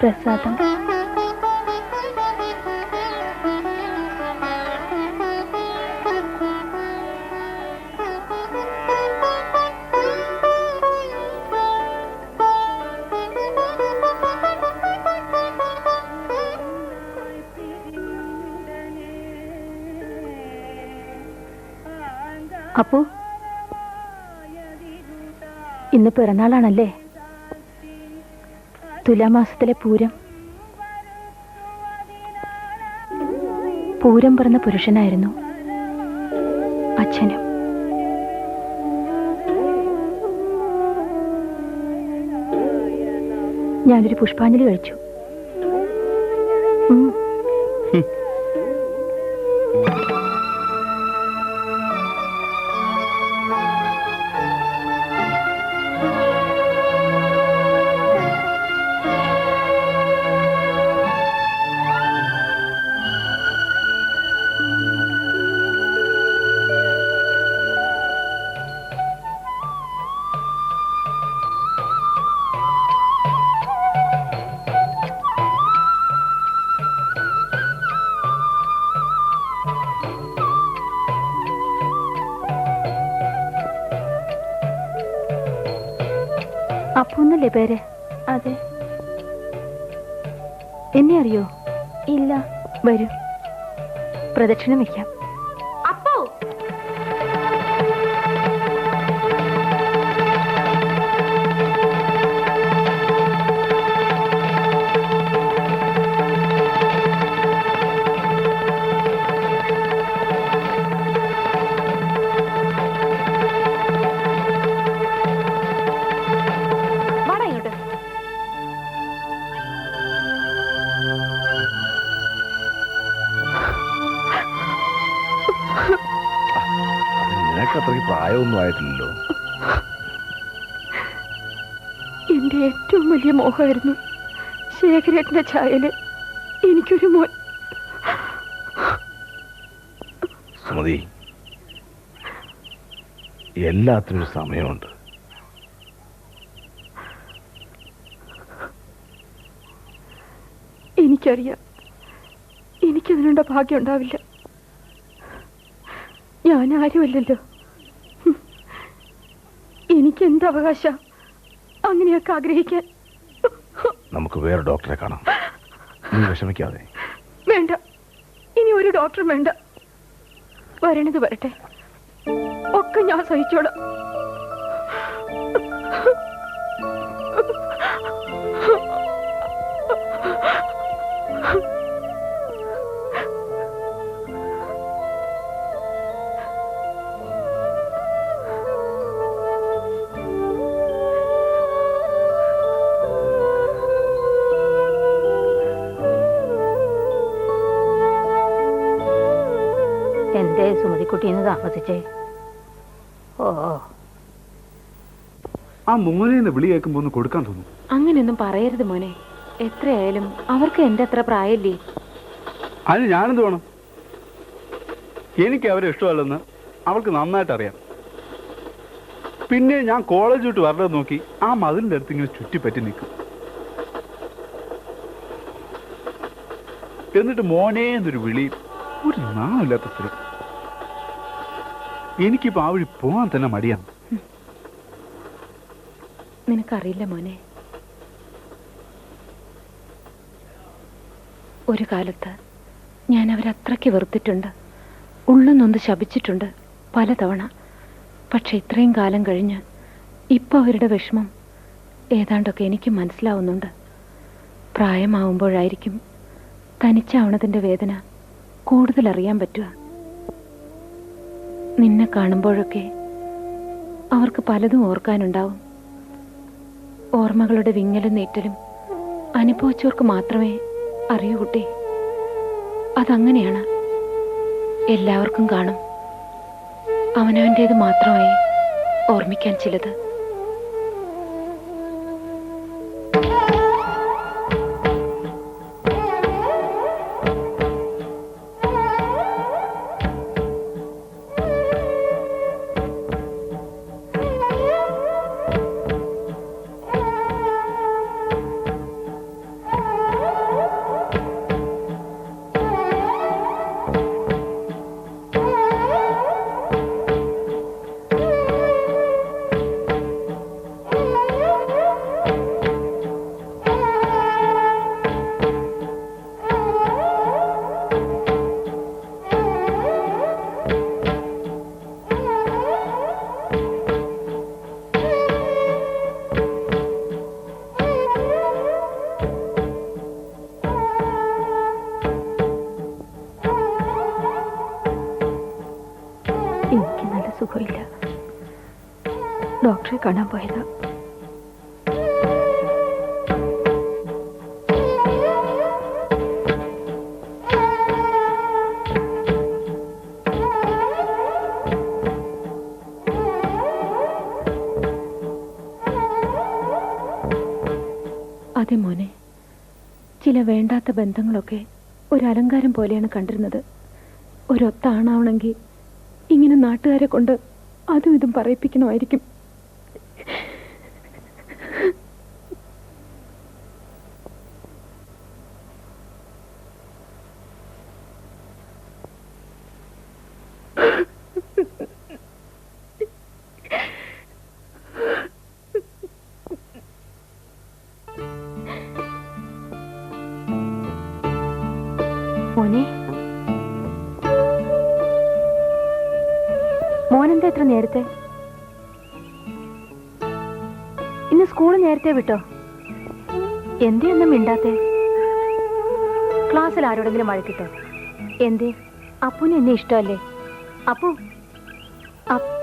പ്രസാദം അപ്പു ഇന്ന് പിറന്നാളാണല്ലേ തുലാമാസത്തിലെ പൂരം. പൂരം പിറന്ന പുരുഷനായിരുന്നു അച്ഛനും. ഞാനൊരു പുഷ്പാഞ്ജലി കഴിച്ചു. അപ്പൂന്നല്ലേ പേര്? അതെ. എന്നെ അറിയോ? ഇല്ല. വരൂ. പ്രദക്ഷിണം വയ്ക്കാം. നിനക്ക് അത്രയ്ക്ക് പ്രായമൊന്നും ആയിട്ടില്ലല്ലോ. എന്റെ ഏറ്റവും വലിയ മോഹമായിരുന്നു ശേഖരേട്ടന്റെ ചായൽ. എനിക്കൊരു മോൻ. സുമതി എല്ലാത്തിനും ഒരു സമയമുണ്ട്. എനിക്കറിയാം. എനിക്കതിനുള്ള ഭാഗ്യം ഉണ്ടാവില്ല. ഞാൻ ആരുമല്ലല്ലോ. എനിക്കെന്ത് അവകാശ അങ്ങനെയൊക്കെ ആഗ്രഹിക്കാൻ. നമുക്ക് വേറെ ഡോക്ടറെ കാണാം. നീ വിഷമിക്കാതെ. വേണ്ട. ഇനി ഒരു ഡോക്ടർ വേണ്ട. വരണത് വരട്ടെ. ഒക്കെ ഞാൻ സഹിച്ചോളാം. എന്തേ സുമതിക്കുട്ടീന്ന് താമസിച്ചേ. ഓ ആ മോനെ വിളി കേൾക്കുമ്പോ ഒന്ന് കൊടുക്കാൻ തോന്നും. അങ്ങനെയൊന്നും പറയരുത് മോനെ. എത്രയായാലും അവർക്ക് എന്റെ അത്ര പ്രായല്ലേ? അതിന് ഞാനെന്ത് വേണം? എനിക്ക് അവരെ ഇഷ്ടമല്ലെന്ന് അവൾക്ക് നന്നായിട്ട് അറിയാം പിന്നെ ഞാൻ കോളേജ് വിട്ട് വരണത് നോക്കി ആ മതിലിന്റെ അടുത്ത് ഇങ്ങനെ ചുറ്റിപ്പറ്റി നിൽക്കും. എന്നിട്ട് മോനേ എന്നൊരു വിളി ഒരു നാമില്ലാത്ത സ്ത്രീ എനിക്കിപ്പോ ആ വഴി പോവാൻ തന്നെ മടിയാണ്. നിനക്കറിയില്ല മോനെ. ഒരു കാലത്ത് ഞാൻ അവരത്രയ്ക്ക് വെറുത്തിട്ടുണ്ട്. ഉള്ളൊന്നൊന്ന് നൊന്ന് ശപിച്ചിട്ടുണ്ട് പലതവണ. പക്ഷെ ഇത്രയും കാലം കഴിഞ്ഞ് ഇപ്പൊ അവരുടെ വിഷമം ഏതാണ്ടൊക്കെ എനിക്ക് മനസ്സിലാവുന്നുണ്ട്. പ്രായമാവുമ്പോഴായിരിക്കും തനിച്ചാവണതിന്റെ വേദന കൂടുതലറിയാൻ പറ്റുക. നിന്നെ കാണുമ്പോഴൊക്കെ അവർക്ക് പലതും ഓർക്കാനുണ്ടാവും. ഓർമ്മകളുടെ വിങ്ങലും നീറ്റലും അനുഭവിച്ചവർക്ക് മാത്രമേ അറിയൂ കുട്ടി. അതങ്ങനെയാണ്. എല്ലാവർക്കും കാണും. അവനവന്റേത് മാത്രമായി ഓർമ്മിക്കാൻ ചിലത്. കാണാൻ പോയത്. അതെ മോനെ ചില വേണ്ടാത്ത ബന്ധങ്ങളൊക്കെ ഒരു അലങ്കാരം പോലെയാണ് കണ്ടിരുന്നത്. ഒരൊത്ത ആണാവണമെങ്കിൽ ഇങ്ങനെ നാട്ടുകാരെ കൊണ്ട് അതും ഇതും പറയിപ്പിക്കണമായിരിക്കും. മോനെ. മോനെന്താ എത്ര നേരത്തെ? ഇന്ന് സ്കൂൾ നേരത്തെ വിട്ടോ? എന്തേ ഒന്നും മിണ്ടാത്തെ? ക്ലാസ്സിൽ ആരോടെങ്കിലും വഴക്കിട്ടോ? എന്തേ? അപ്പുന് എന്നെ ഇഷ്ടമല്ലേ? അപ്പു അപ്പ്-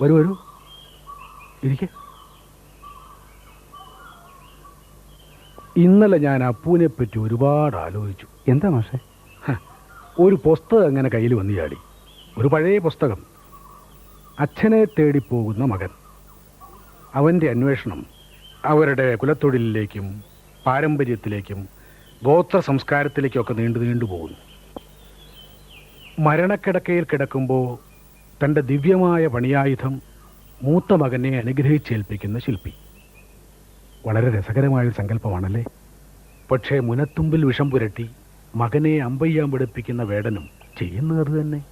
വരൂ വരൂ. ഇരിക്കെ. ഇന്നലെ ഞാൻ അപ്പുവിനെ പറ്റി ഒരുപാട് ആലോചിച്ചു. എന്താ മാഷെ? ഒരു പുസ്തകം അങ്ങനെ കയ്യിൽ വന്നു ചാടി. ഒരു പഴയ പുസ്തകം. അച്ഛനെ തേടി പോകുന്ന മകൻ. അവന്റെ അന്വേഷണം അവരുടെ കുലത്തൊഴിലിലേക്കും പാരമ്പര്യത്തിലേക്കും ഗോത്ര സംസ്കാരത്തിലേക്കൊക്കെ നീണ്ടു നീണ്ടു പോകുന്നു. മരണക്കിടക്കയിൽ കിടക്കുമ്പോൾ തന്റെ ദിവ്യമായ പണിയായുധം മൂത്ത മകനെ അനുഗ്രഹിച്ചേൽപ്പിക്കുന്ന ശില്പി. വളരെ രസകരമായൊരു സങ്കല്പമാണല്ലേ? പക്ഷേ മുനത്തുമ്പിൽ വിഷം പുരട്ടി മകനെ അമ്പയ്യാൻ പിടിപ്പിക്കുന്ന വേടനും ചെയ്യുന്നത് തന്നെ.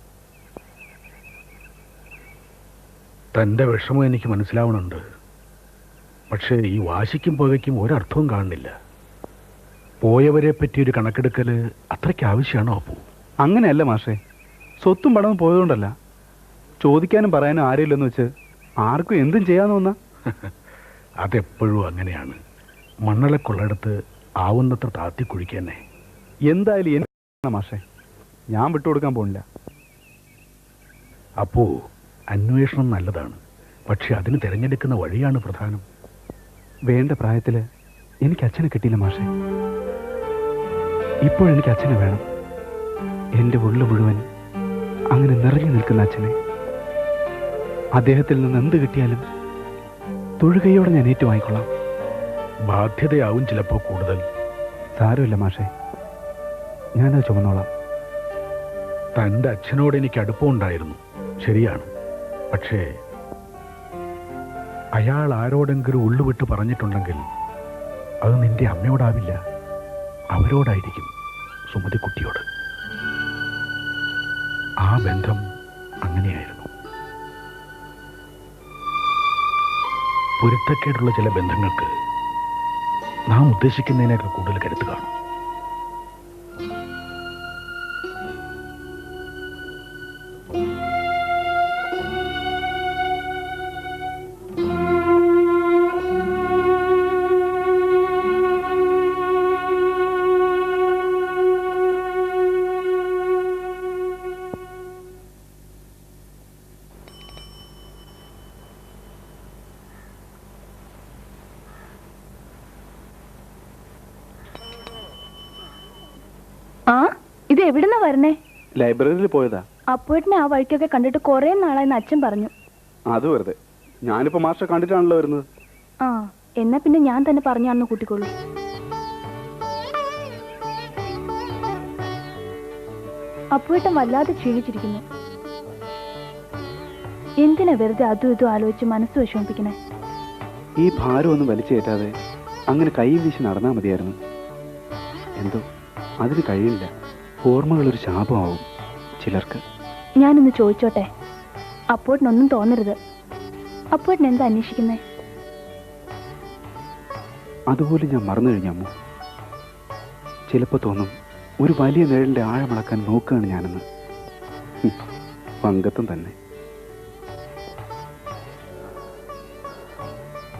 തന്റെ വിഷമം എനിക്ക് മനസ്സിലാവണുണ്ട്. പക്ഷേ ഈ വാശിക്കും പുകയ്ക്കും ഒരർത്ഥവും കാണുന്നില്ല. പോയവരെ പറ്റി ഒരു കണക്കെടുക്കൽ അത്രയ്ക്ക് ആവശ്യമാണോ അപ്പു? അങ്ങനെയല്ല മാഷേ. സ്വത്തും പണവും പോയതുകൊണ്ടല്ല. ചോദിക്കാനും പറയാനും ആരുമില്ലെന്ന് വെച്ച് ആർക്കും എന്തും ചെയ്യാന്ന് തോന്നാ അതെപ്പോഴും അങ്ങനെയാണ്. മണ്ണളക്കുള്ളടത്ത് ആവുന്നത്ര താത്തി കുഴിക്കന്നെ. എന്തായാലും എനിക്ക് മാഷേ. ഞാൻ വിട്ടുകൊടുക്കാൻ പോണില്ല. അപ്പോ അന്വേഷണം നല്ലതാണ്. പക്ഷെ അതിന് തിരഞ്ഞെടുക്കുന്ന വഴിയാണ് പ്രധാനം. വേണ്ട പ്രായത്തിൽ എനിക്ക് അച്ഛനെ കിട്ടിയില്ല മാഷേ. ഇപ്പോഴെനിക്ക് അച്ഛനെ വേണം. എന്റെ ഉള്ളു മുഴുവൻ അങ്ങനെ നിറഞ്ഞു നിൽക്കുന്ന അച്ഛനെ. അദ്ദേഹത്തിൽ നിന്ന് എന്ത് കിട്ടിയാലും തൊഴുകയോടെ ഞാൻ ഏറ്റുവാങ്ങിക്കൊള്ളാം. ബാധ്യതയാവും ചിലപ്പോൾ കൂടുതൽ. സാരമില്ല മാഷേ. ഞാനത് ചുമന്നോളാം. തന്റെ അച്ഛനോട് എനിക്ക് അടുപ്പമുണ്ടായിരുന്നു. ശരിയാണ്. പക്ഷേ അയാൾ ആരോടെങ്കിലും ഉള്ളുവിട്ട് പറഞ്ഞിട്ടുണ്ടെങ്കിൽ അത് നിന്റെ അമ്മയോടാവില്ല. അവരോടായിരിക്കും സുമതിക്കുട്ടിയോട്. ആ ബന്ധം അങ്ങനെയായിരുന്നു. പൊരുത്തക്കേടുള്ള ചില ബന്ധങ്ങൾക്ക് നാം ഉദ്ദേശിക്കുന്നതിനേക്കാൾ കൂടുതൽ കരുത്ത് കാണും. ആ? ഇത് എവിടുന്നാ വരണേ ലൈബ്രറിയിൽ പോയതാ. അപ്പോട്ടിനെ ആ വഴിക്കൊക്കെ കണ്ടിട്ട് കുറേ നാളായി അച്ഛൻ പറഞ്ഞു. അത് വെറുതെ. ഞാനിപ്പോ മാഷെ കണ്ടിട്ടാണല്ലോ വരുന്നത്. ആ എന്നാ പിന്നെ ഞാൻ തന്നെ പറഞ്ഞാണെന്ന് കൂട്ടിക്കോളൂ. അപ്പോട്ടൻ വല്ലാതെ ക്ഷീണിച്ചിരിക്കുന്നു. എന്തിനാ വെറുതെ അതും ഇതും ആലോചിച്ച് മനസ്സ് വിഷമിപ്പിക്കണേ? ഈ ഭാരം ഒന്നും വലിച്ചേറ്റാതെ അങ്ങനെ കൈ വീശി നടന്നാ മതിയായിരുന്നു. എന്തോ? അതിന് കഴിയില്ല. ഓർമ്മകൾ ഒരു ശാപമാവും ചിലർക്ക്. ഞാനൊന്ന് ചോദിച്ചോട്ടെ? അപ്പോട്ടിനൊന്നും തോന്നരുത്. അപ്പോട്ടിന് എന്താ അന്വേഷിക്കുന്നേ? അതുപോലെ ഞാൻ മറന്നു കഴിഞ്ഞ അമ്മ. ചിലപ്പോൾ തോന്നും ഒരു വലിയ നിഴലിന്റെ ആഴമളക്കാൻ നോക്കുകയാണ് ഞാനെന്ന്. പങ്കത്തും തന്നെ.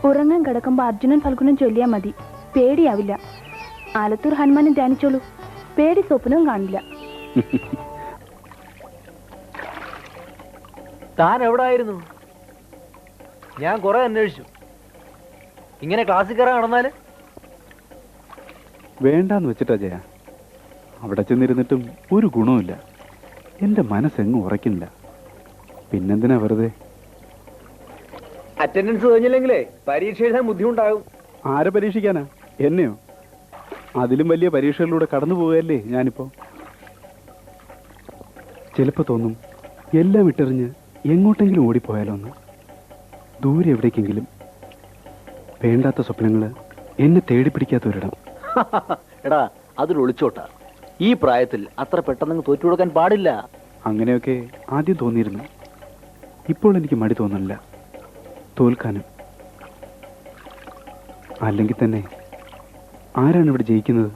ഉറങ്ങാൻ കിടക്കുമ്പോ അർജുനൻ ഫൽഗുനൻ ചൊല്ലിയാൽ മതി. പേടിയാവില്ല. ആലത്തൂർ ഹനുമാനെ ധ്യാനിച്ചോളൂ. പേടി സ്വപ്നവും കാണില്ല. താൻ എവിടായിരുന്നു? ഞാൻ കുറെ അന്വേഷിച്ചു. ഇങ്ങനെ ക്ലാസ്സിൽ കയറാൻ നടന്നാൽ? വേണ്ടാന്ന് വെച്ചിട്ടാ ജയ. അവിടെ ചെന്നിരുന്നിട്ടും ഒരു ഗുണവുമില്ല. എന്റെ മനസ്സെങ്ങും ഉറയ്ക്കുന്നില്ല. പിന്നെന്തിനാ വെറുതെ? അറ്റൻഡൻസ് കഴിഞ്ഞില്ലെങ്കിലേ പരീക്ഷ എഴുതാൻ ബുദ്ധിമുട്ടാകും. ആരെ പരീക്ഷിക്കാനാ? എന്നെയോ? അതിലും വലിയ പരീക്ഷകളിലൂടെ കടന്നു പോവുകയല്ലേ ഞാനിപ്പോ? ചിലപ്പോൾ തോന്നും എല്ലാം ഇട്ടെറിഞ്ഞ് എങ്ങോട്ടെങ്കിലും ഓടിപ്പോയാലോന്ന് ദൂരെ എവിടേക്കെങ്കിലും. വേണ്ടാത്ത സ്വപ്നങ്ങൾ എന്നെ തേടി പിടിക്കാത്തൊരിടം എടാ അതിൽ ഒളിച്ചോട്ട. ഈ പ്രായത്തിൽ അത്ര പെട്ടെന്ന് തോറ്റു കൊടുക്കാൻ പാടില്ല. അങ്ങനെയൊക്കെ ആദ്യം തോന്നിയിരുന്നു. ഇപ്പോൾ എനിക്ക് മടി തോന്നില്ല തോൽക്കാനും. അല്ലെങ്കിൽ തന്നെ ആരാണ് ഇവിടെ ജയിക്കുന്നത്?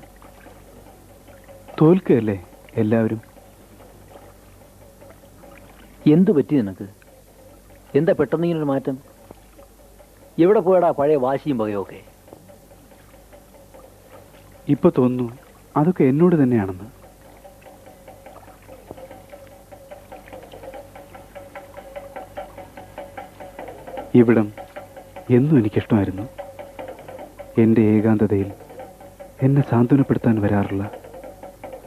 തോൽക്കുകയല്ലേ എല്ലാവരും? എന്തു പറ്റി നിനക്ക്? എന്താ പെട്ടെന്ന് ഇങ്ങനൊരു മാറ്റം? എവിടെ പോയടാ പഴയ വാശിയും പകയൊക്കെ ഇപ്പൊ തോന്നുന്നു അതൊക്കെ എന്നോട് തന്നെയാണെന്ന്. ഇവിടം എന്നും എനിക്കിഷ്ടമായിരുന്നു. എന്റെ ഏകാന്തതയിൽ എന്നെ സാന്ത്വനപ്പെടുത്താൻ വരാറുള്ള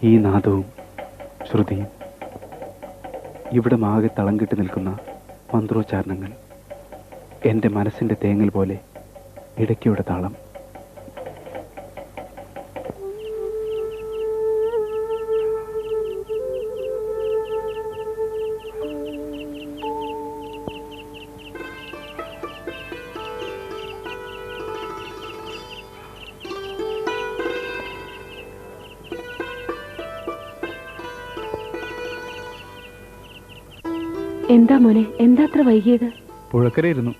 ഈ നാദവും ശ്രുതിയും. ഇവിടെ മാകെ തളം കെട്ടി നിൽക്കുന്ന മന്ത്രോച്ചാരണങ്ങൾ എന്റെ മനസ്സിന്റെ തേങ്ങൽ പോലെ ഇടയ്ക്കയുടെ താളം എന്താ മോനെ എന്താ അത്ര വൈകിയത്? പുഴക്കരയിരുന്നു.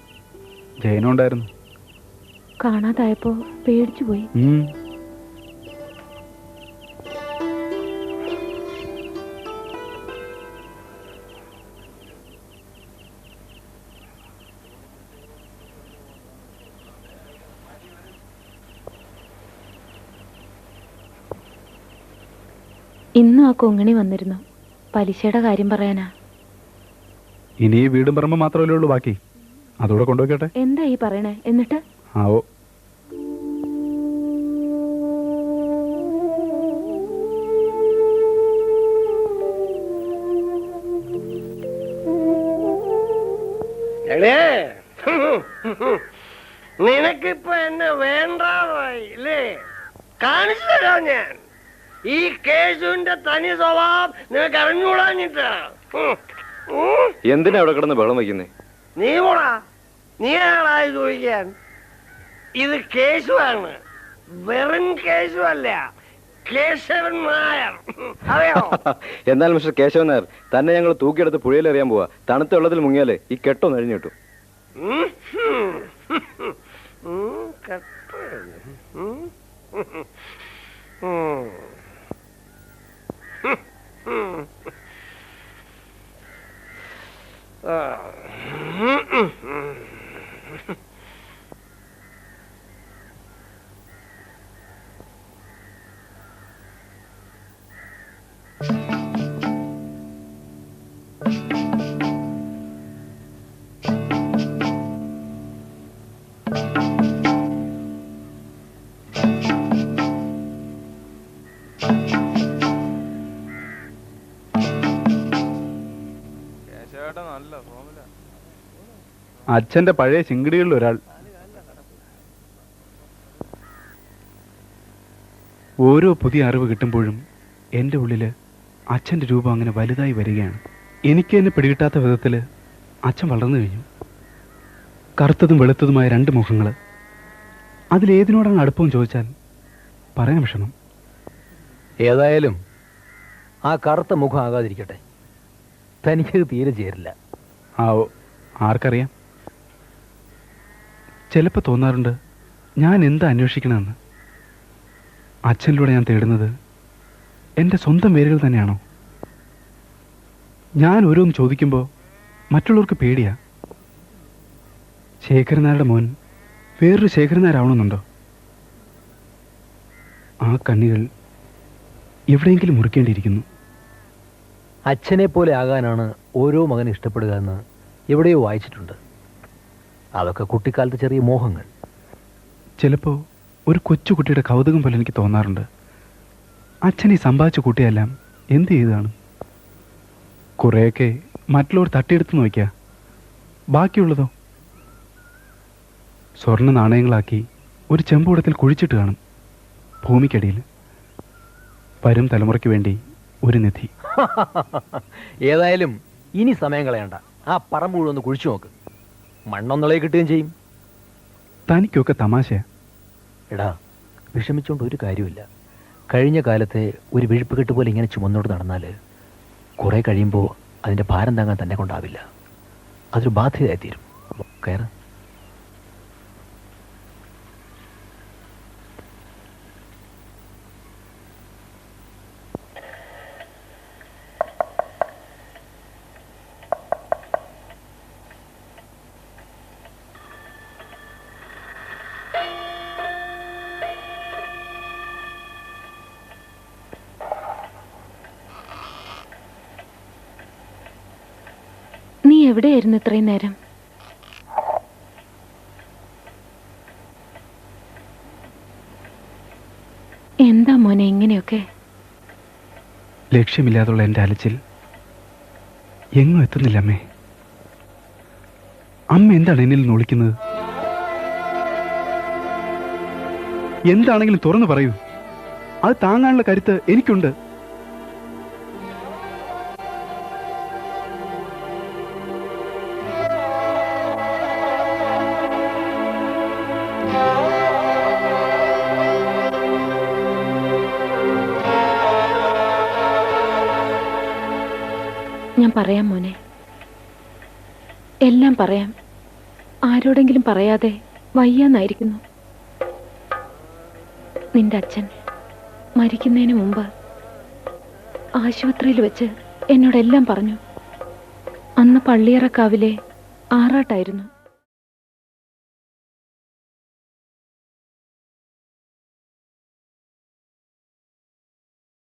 ജയനുണ്ടായിരുന്നു കാണാതായപ്പോ പേടിച്ചു പോയി. ഇന്നും ആ കൊങ്ങണി വന്നിരുന്നു. പലിശയുടെ കാര്യം പറയാനാ. ഇനി ഈ വീടും പറമ്പ് മാത്രമല്ലേ ഉള്ളൂ ബാക്കി. അതോടെ കൊണ്ടുപോയിക്കട്ടെ. എന്താ ഈ പറയണേ? എന്നിട്ട്? ആവോ. നിനക്കിപ്പോ എന്നെ വേണ്ടാതായി ഇല്ലേ? കാണിച്ചു തരാം ഞാൻ? ഈ കേശുവിന്റെ തനി സ്വഭാവം നിനക്ക് അറിഞ്ഞുകൂടാഞ്ഞിട്ടാ. എന്തിനാ അവിടെ കിടന്ന് ബഹളം വയ്ക്കുന്നേ നീ പോടാ നീ ആളായി ചോദിക്കാൻ ഇത് കേശുവാണ് വെറും കേശു അല്ല കേശവൻ നായർ എന്നാൽ മിസ്റ്റർ കേശവൻ നായർ തന്നെ ഞങ്ങൾ തൂക്കിയെടുത്ത് പുഴയിലെറിയാൻ പോവാ തണുത്ത വെള്ളത്തിൽ മുങ്ങിയാലേ ഈ കെട്ടോ നഴിഞ്ഞിട്ടു. കട്ട്. ああ അച്ഛന്റെ പഴയ ചിങ്കിടികളിൽ ഒരാൾ ഓരോ പുതിയ അറിവ് കിട്ടുമ്പോഴും എന്റെ ഉള്ളിൽ അച്ഛന്റെ രൂപം അങ്ങനെ വലുതായി വരികയാണ്. എനിക്ക് തന്നെ പിടികിട്ടാത്ത വിധത്തിൽ അച്ഛൻ വളർന്നു കഴിഞ്ഞു. കറുത്തതും വെളുത്തതുമായ രണ്ട് മുഖങ്ങൾ അതിലേതിനോടാണ് അടുപ്പം ചോദിച്ചാൽ പറയാൻ വിഷമം. ഏതായാലും ആ കറുത്ത മുഖം ആകാതിരിക്കട്ടെ. തനിക്കത് തീരെ ചേരില്ല. ആ ആർക്കറിയാം? ചിലപ്പോൾ തോന്നാറുണ്ട് ഞാൻ എന്താ അന്വേഷിക്കണമെന്ന്. അച്ഛനിലൂടെ ഞാൻ തേടുന്നത് എന്റെ സ്വന്തം വേരുകൾ തന്നെയാണോ? ഞാൻ ഓരോന്ന് ചോദിക്കുമ്പോൾ മറ്റുള്ളവർക്ക് പേടിയാ. ശേഖരനാരുടെ മോൻ വേറൊരു ശേഖരനാരാവണമെന്നുണ്ടോ? ആ കണ്ണികൾ എവിടെയെങ്കിലും മുറിക്കേണ്ടിയിരിക്കുന്നു. അച്ഛനെ പോലെ ആകാനാണ് ഓരോ മകൻ ഇഷ്ടപ്പെടുക എന്ന് എവിടെയോ വായിച്ചിട്ടുണ്ട്. അതൊക്കെ കുട്ടിക്കാലത്ത് ചെറിയ മോഹങ്ങൾ. ചിലപ്പോൾ ഒരു കൊച്ചുകുട്ടിയുടെ കൗതുകം പോലെ എനിക്ക് തോന്നാറുണ്ട്. അച്ഛൻ ഈ സമ്പാദിച്ച കുട്ടിയെല്ലാം എന്ത് ചെയ്തതാണ്? കുറേയൊക്കെ മറ്റുള്ളവർ തട്ടിയെടുത്ത് നോക്കിയാ. ബാക്കിയുള്ളതോ? സ്വർണ നാണയങ്ങളാക്കി ഒരു ചെമ്പൂടത്തിൽ കുഴിച്ചിട്ട് കാണും ഭൂമിക്കടിയിൽ. വരും തലമുറയ്ക്ക് വേണ്ടി ഒരു നിധി. ഏതായാലും ഇനി സമയം കളയണ്ട. ആ പറമ്പുഴ മുഴുവൻ ഒന്ന് കുഴിച്ചു നോക്ക്. മണ്ണൊന്നുളയെ കിട്ടുകയും ചെയ്യും. തനിക്കൊക്കെ തമാശയാ. എടാ വിഷമിച്ചോണ്ട് ഒരു കാര്യമില്ല കഴിഞ്ഞ കാലത്തെ ഒരു വിഴുപ്പ് കെട്ട് പോലെ ഇങ്ങനെ ചുമന്നോട് നടന്നാൽ കുറേ കഴിയുമ്പോൾ അതിന്റെ ഭാരം താങ്ങാൻ തന്നെ കൊണ്ടാവില്ല. അതൊരു ബാധ്യതയായി തീരും. കയറ്. എവിടെയായിരുന്നു ഇത്രയും നേരം? എന്താ മോനെ ഇങ്ങനെയൊക്കെ? ലക്ഷ്യമില്ലാതുള്ള എന്റെ അലച്ചിൽ എങ്ങും എത്തുന്നില്ല അമ്മേ. അമ്മ എന്താണ് എന്നിൽ നിന്ന് ഒളിക്കുന്നത്? എന്താണെങ്കിലും തുറന്നു പറയൂ. അത് താങ്ങാനുള്ള കരുത്ത് എനിക്കുണ്ട്. പറയാം മോനെ. എല്ലാം പറയാം. ആരോടെങ്കിലും പറയാതെ വയ്യാന്നായിരിക്കുന്നു. നിന്റെ അച്ഛൻ മരിക്കുന്നതിന് മുമ്പ് ആശുപത്രിയിൽ വെച്ച് എന്നോടെല്ലാം പറഞ്ഞു. അന്ന് പള്ളിയറക്കാവിലെ ആറാട്ടായിരുന്നു.